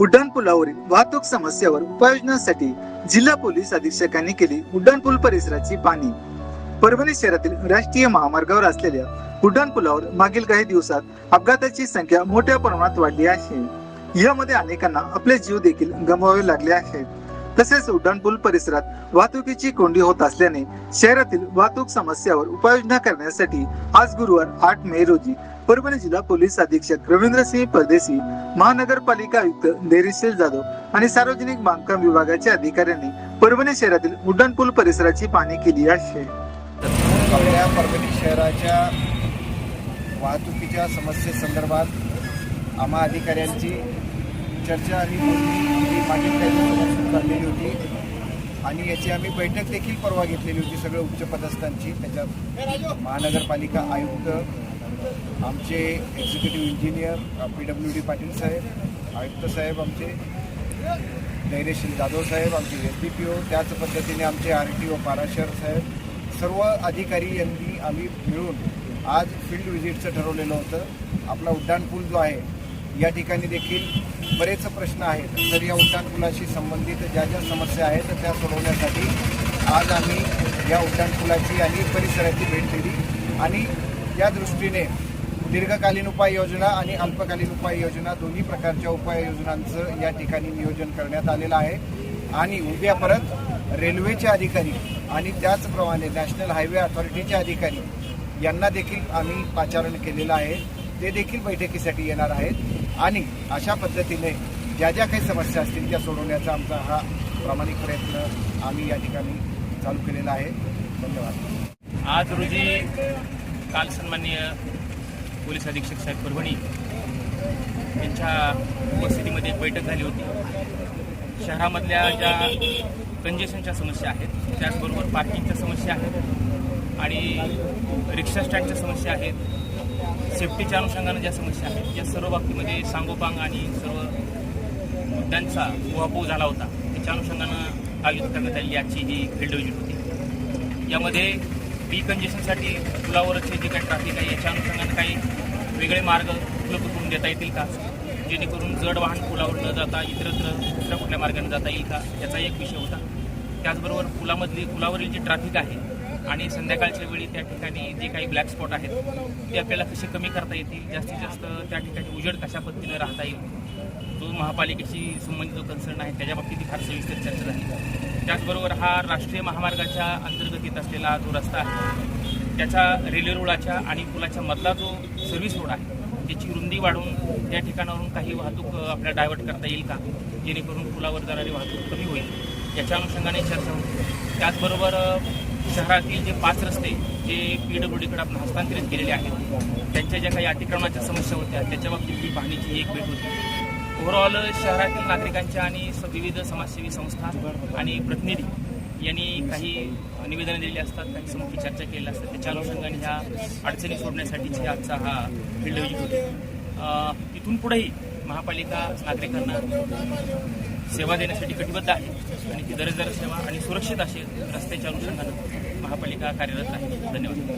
उड्डाणपुलावरील वाहतूक समस्यावर उपाययोजनासाठी जिल्हा पोलीस अधीक्षकांनी केली उड्डाणपूल परिसराची पाणी परभणी शहरातील राष्ट्रीय महामार्गावर असलेल्या उड्डाणपुलावर मागील काही दिवसात अपघाताची संख्या मोठ्या प्रमाणात वाढली आहे. यामध्ये अनेकांना आपले जीव देखील गमवावे लागले आहेत. तसेच उड्डाणपूल परिसरात वाहतुकीची कोंडी होत असल्याने शहरातील वाहतूक समस्यावर उपाययोजना करण्यासाठी आज गुरुवार आठ मे रोजी परभणी जिल्हा पोलीस अधीक्षक रवींद्रसिंह परदेशी महानगरपालिका आयुक्त देरीशील जाधव आणि सार्वजनिक बांधकाम विभागाच्या अधिकाऱ्यांनी परभणी शहरातील उड्डाणपूल परिसराची पाहणी केली आहे. आपल्या परभणी शहराच्या वाहतुकीच्या समस्येसंदर्भात आम्हा अधिकाऱ्यांची चर्चा आणि मागील होती. आणि याची आम्ही बैठक देखील परवा घेतलेली होती सगळं उच्चपदस्थांची त्याच्यात महानगरपालिका आयुक्त आमचे executive engineer P W D Patil साहेब आयुक्त साहेब आमचे धैर्यशील जाधव साहेब आमचे एस डी पी ओ त्याच पद्धतीने आमचे आर टी ओ पाराशर साहेब सर्व अधिकारी यांनी आम्ही मिळून आज फील्ड व्हिजिटचं ठरवलेलं होतं. आपला उड्डाणपूल जो आहे या ठिकाणी देखील बरेच प्रश्न आहेत. तर या उड्डाणपुलाशी संबंधित ज्या ज्या समस्या आहेत त्या सोडवण्यासाठी आज आम्ही या उड्डाणपुलाची आणि परिसराची भेट दिली. आणि या दृष्टीने दीर्घकालीन उपाययोजना आणि अल्पकालीन उपाययोजना दोन्ही प्रकारच्या उपाययोजनांचं या ठिकाणी नियोजन करण्यात आलेलं आहे. आणि उद्या परत रेल्वेचे अधिकारी आणि त्याचप्रमाणे नॅशनल हायवे अथॉरिटीचे अधिकारी यांना देखील आम्ही पाचारण केलेलं आहे. ते देखील बैठकीसाठी येणार आहेत. आणि अशा पद्धतीने ज्या ज्या काही समस्या असतील त्या सोडवण्याचा आमचा हा प्रामाणिक प्रयत्न आम्ही या ठिकाणी चालू केलेला आहे. धन्यवाद. आज रोजी काल सन्माननीय पोलीस अधीक्षक साहेब परभणी यांच्या उपस्थितीमध्ये एक बैठक झाली होती. शहरामधल्या ज्या कंजेशनच्या समस्या आहेत त्याचबरोबर पार्किंगच्या समस्या आहेत आणि रिक्षा स्टँडच्या समस्या आहेत सेफ्टीच्या अनुषंगानं ज्या समस्या आहेत या सर्व बाबतीमध्ये सांगोपांग आणि सर्व मुद्द्यांचा उहापोह झाला होता. त्याच्या अनुषंगानं आयोजित करण्यात आली याची ही फील्ड विजिट होती. यामध्ये डिकंजेशनसाठी पुलावरचे जे काही ट्रॅफिक आहे याच्या अनुषंगाने काही वेगळे मार्ग उपलब्ध करून देता येतील का? जेणेकरून जड वाहन पुलावर न जाता इतरत्र दुसऱ्या कुठल्या मार्गाने जाता येईल का? याचा एक विषय होता. त्याचबरोबर पुलामधली पुलावरील जी ट्रॅफिक आहे आणि संध्याकाळच्या वेळी त्या ठिकाणी जे काही ब्लॅक स्पॉट आहेत ते आपल्याला कसे कमी करता येतील जास्तीत जास्त त्या ठिकाणी उजेड कशा पद्धतीने राहता येईल जो महापालिकेशी संबंधित जो कन्सर्न आहे त्याच्या बाबतीत फार सविस्तर चर्चा झाली. त्याचबरोबर हा राष्ट्रीय महामार्गाच्या अंतर्गत येत असलेला जो रस्ता आहे त्याच्या रेल्वे रुळाच्या आणि पुलाच्या मधला जो सर्व्हिस रोड आहे त्याची रुंदी वाढवून त्या ठिकाणावरून काही वाहतूक आपल्या आपल्याला डायव्हर्ट करता येईल का? जेणेकरून पुलावर जाणारी वाहतूक कमी होईल याच्या अनुषंगाने चर्चा होती त्याचबरोबर शहरातील जे पाच रस्ते जे पीडब्ल्यूडीकडे आपण हस्तांतरित केलेले आहेत त्यांच्या ज्या काही अतिक्रमणाच्या समस्या होत्या त्याच्या बाबतीत ही पाहणीची एक भेट होती. ओव्हरऑल शहरातील नागरिकांच्या आणि स- विविध समाजसेवी संस्था आणि प्रतिनिधी यांनी काही निवेदनं दिलेली असतात काही समुखी चर्चा केलेल्या असतात. त्याच्या अनुषंगाने ह्या अडचणी सोडण्यासाठीची आजचा हा फील्ड व्हिजिट होती. तिथून पुढेही महापालिका नागरिकांना सेवा देण्यासाठी कटिबद्ध आहे. आणि ती दर्जेदार सेवा आणि सुरक्षित असेल रस्त्याच्या अनुषंगानं महापालिका कार्यरत आहे. धन्यवाद.